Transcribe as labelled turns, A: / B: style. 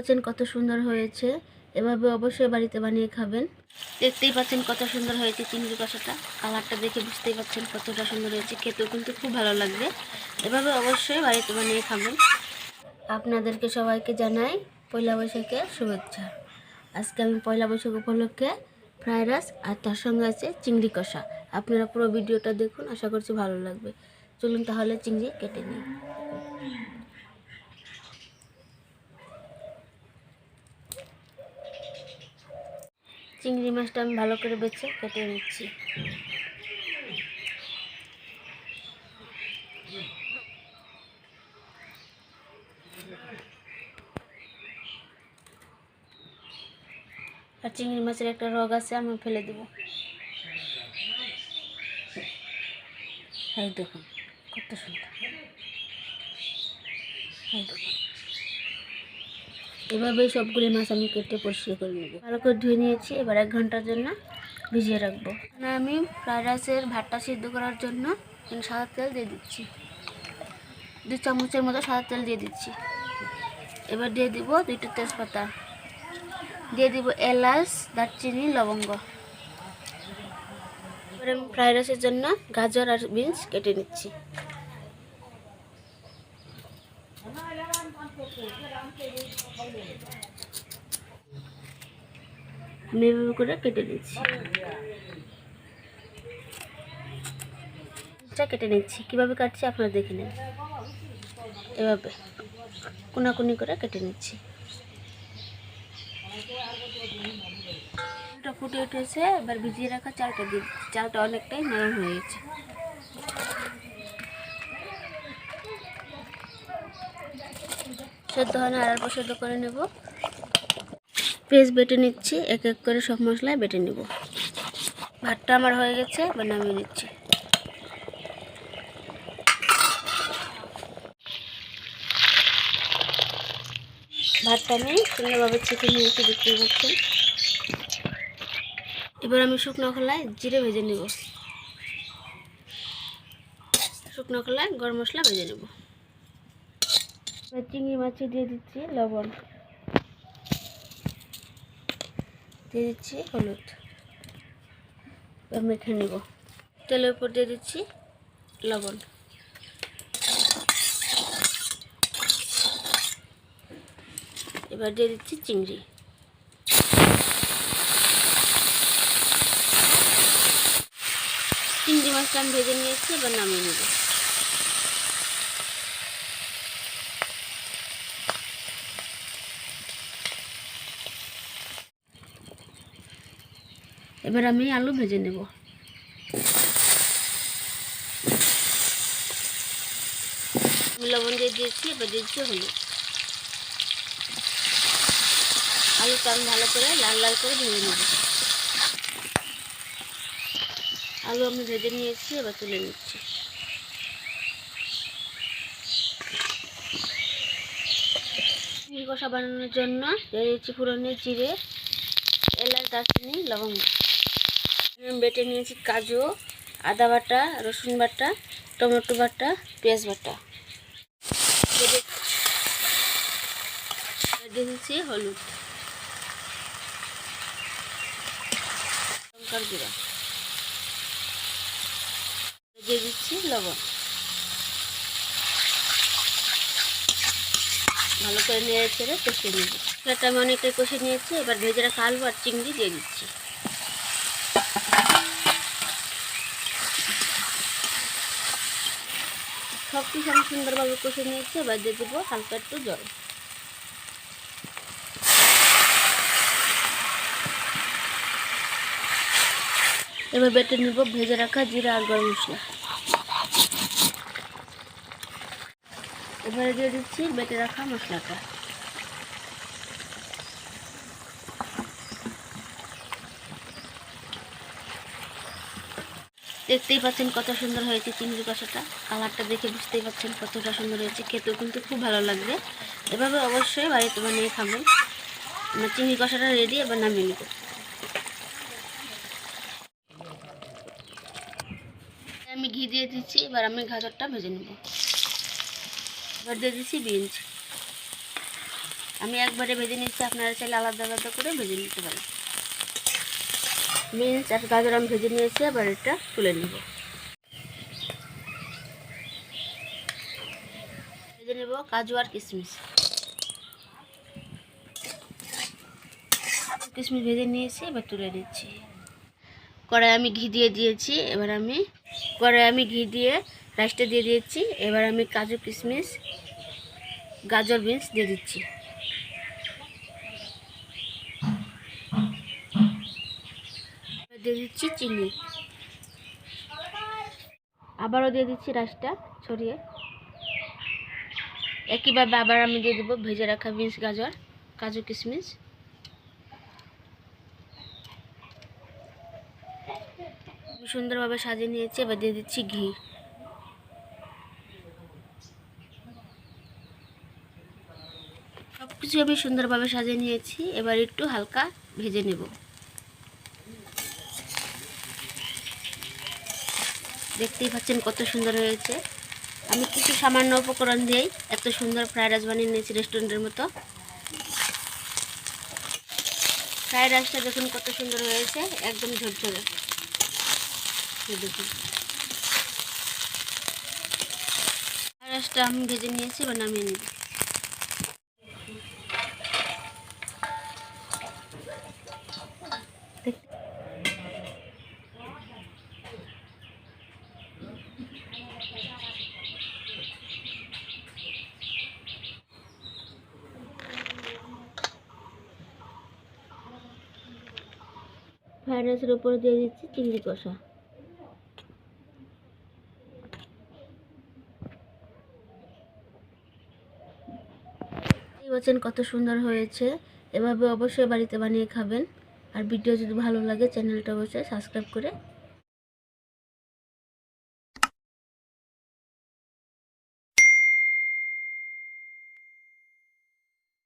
A: পাচ্ছেন কত সুন্দর হয়েছে। এভাবে অবশ্যই বাড়িতে বানিয়ে খাবেন। দেখতেই পাচ্ছেন কত সুন্দর হয়েছে চিংড়ি কষাটা। কালারটা দেখে বুঝতেই পাচ্ছেন কতটা সুন্দর হয়েছে। খেতেও কিন্তু খুব ভালো লাগবে। এভাবে অবশ্যই বাড়িতে বানিয়ে খাবেন। আপনাদেরকে সবাইকে জানাই পয়লা বৈশাখের শুভেচ্ছা। আজকে আমি পয়লা বৈশাখ উপলক্ষে ফ্রাইড রাইস আর তার সঙ্গে আছে চিংড়ি কষা। আপনারা পুরো ভিডিওটা দেখুন, আশা করছি ভালো লাগবে। চলুন তাহলে চিংড়ি কেটে নিই। চিংড়ি মাছটা আমি ভালো করে বেছে কেটে নিচ্ছি। আর চিংড়ি মাছের একটা রোগ আছে, আমি ফেলে দেব। এই দেখুন, কত সুন্দর। দেখুন। এভাবেই সবগুলি মাছ আমি কেটে পরিষ্কার করে নেব। ভালো করে ধুয়ে নিয়েছি, এবার এক ঘণ্টার জন্য ভিজিয়ে রাখব। আমি ফ্রাইড রাইসের ভাতটা সিদ্ধ করার জন্য সাদা তেল দিয়ে দিচ্ছি। দু চামচের মতো সাদা তেল দিয়ে দিচ্ছি। এবার দিয়ে দিব দুইটা তেজপাতা। দিয়ে দিব এলাচ, দারচিনি, লবঙ্গ। এবার আমি ফ্রাইড রাইসের জন্য গাজর আর বিনস কেটে নিচ্ছি। আমি এভাবে করে কেটে নিচ্ছি। কেটে নিচ্ছি। কীভাবে কাটছি আপনারা দেখে নিন। এভাবে কোনাকুনি করে কেটে নিচ্ছি। ফুটে উঠেছে, এবার ভিজিয়ে রাখা চালটা দিচ্ছি। চালটা অনেকটাই নরম হয়ে গেছে। সেদ্ধ হয় না, আর সেদ্ধ করে নেব। পেস্ট বেটে নিচ্ছি, এক এক করে সব মশলায় বেটে নেব। ভাতটা আমার হয়ে গেছে, এবার নামিয়ে নিচ্ছি। ভাতটা আমি সুন্দরভাবে ছেঁকে নিয়েছি দেখতে পাচ্ছেন। এবার আমি শুকনো খোলায় জিরে ভেজে নেব। শুকনো খোলায় গরম মশলা ভেজে নেব। চিংড়ি মাছে দিয়ে দিচ্ছি, লবণ। দিয়ে দিচ্ছি হলুদ। মেখে নেব। তেলের উপর দিয়ে দিচ্ছি লবণ। এবার দিয়ে দিচ্ছি চিংড়ি। চিংড়ি মাছটা আমি ভেজে নিয়েছি, এবার নামিয়ে নেব। এবার আমি আলু ভেজে নেব। আমি লবণ দিয়ে দিয়েছি, এবার দিয়েছি হলুদ। আলুটা আমি ভালো করে লাল লাল করে ভেজে নেব। আলু আমি ভেজে নিয়েছি, এবার তুলে নিচ্ছি। কষা বানানোর জন্য দিয়ে দিচ্ছি ফুরনের জিরে, এলাচ, দারচিনি, লবঙ্গ। বেটে নিয়েছি কাজু, আদা বাটা, রসুন বাটা, টমেটো বাটা, পেঁয়াজ বাটা। দিয়ে দিচ্ছি- দিয়ে দিচ্ছি হলুদ। লঙ্কার গুঁড়া। দিয়ে দিচ্ছি লবণ। ভালো করে নিয়ে ছেড়ে কষিয়ে নিয়েছি আমি অনেকটাই কষে নিয়েছি, এবার ভেজে রাখা আলু আর চিংড়ি দিয়ে দিচ্ছি। সব কিছু আমি সুন্দরভাবে কষে নিয়েছি, এবার দিয়ে দেবো হালকা একটু জল। এবার বেটে নিব ভেজে রাখা জিরা আর গরম মশলা। এবারে দিয়ে দিচ্ছি বেটে রাখা মশলাটা। দেখতেই পাচ্ছেন কত সুন্দর হয়েছে চিংড়ি কষাটা। কালারটা দেখে বুঝতেই পাচ্ছেন কতটা সুন্দর হয়েছে, খেতেও কিন্তু খুব ভালো লাগবে। এভাবে অবশ্যই বাড়িতে বানিয়ে খাবেন। আমার চিংড়ি কষাটা রেডি এবার নামিয়ে নেব। আমি ঘি দিয়ে দিচ্ছি, এবার আমি গাজরটা ভেজে নেব। এবার দিয়ে দিচ্ছি বিনস। আমি একবারে ভেজে নিচ্ছি, আপনারা চাইলে আলাদা আলাদা করে ভেজে নিতে পারেন। বিনস আর গাজর আমি ভেজে নিয়েছি, এবার এটা তুলে নেব। ভেজে নেব কাজু আর কিশমিশ। কিশমিশ ভেজে নিয়েছি, এবার তুলে নিচ্ছি। কড়াই আমি ঘি দিয়ে দিয়েছি, এবার আমি কড়াই আমি ঘি দিয়ে রাইসটা দিয়ে দিয়েছি, এবার আমি কাজু, কিশমিশ, গাজর বিনস দিয়ে দিচ্ছি। দিয়ে দিচ্ছি চিনি। আবারও দিয়ে দিচ্ছি রাইসটা ছড়িয়ে। একইভাবে আবার আমি দিয়ে দেবো ভেজে রাখা বিনস, গাজর, কাজু কিশমিশ। সুন্দরভাবে সাজিয়ে নিয়েছি, এবার দিয়ে দিচ্ছি ঘি। সব কিছু আমি সুন্দরভাবে সাজিয়ে নিয়েছি, এবার একটু হালকা ভেজে নেব। দেখতেই পাচ্ছেন কত সুন্দর হয়েছে। আমি কিছু সামান্য উপকরণ দিয়েই এত সুন্দর ফ্রায়েড রাইস বানিয়ে নিয়েছি রেস্টুরেন্টের মতো। ফ্রাইড রাইসটা দেখুন কত সুন্দর হয়েছে, একদম ঝরঝরে। দেখুন। ফ্রাইড রাইসটা আমি ভেজে নিয়েছি বা নামিয়ে নিব। ফ্রাইড রাইসের উপরে দিয়ে দিচ্ছি চিংড়ি কষা। বলছেন কত সুন্দর হয়েছে। এভাবে অবশ্যই বাড়িতে বানিয়ে খাবেন। আর ভিডিও যদি ভালো লাগে, চ্যানেলটা অবশ্যই সাবস্ক্রাইব করে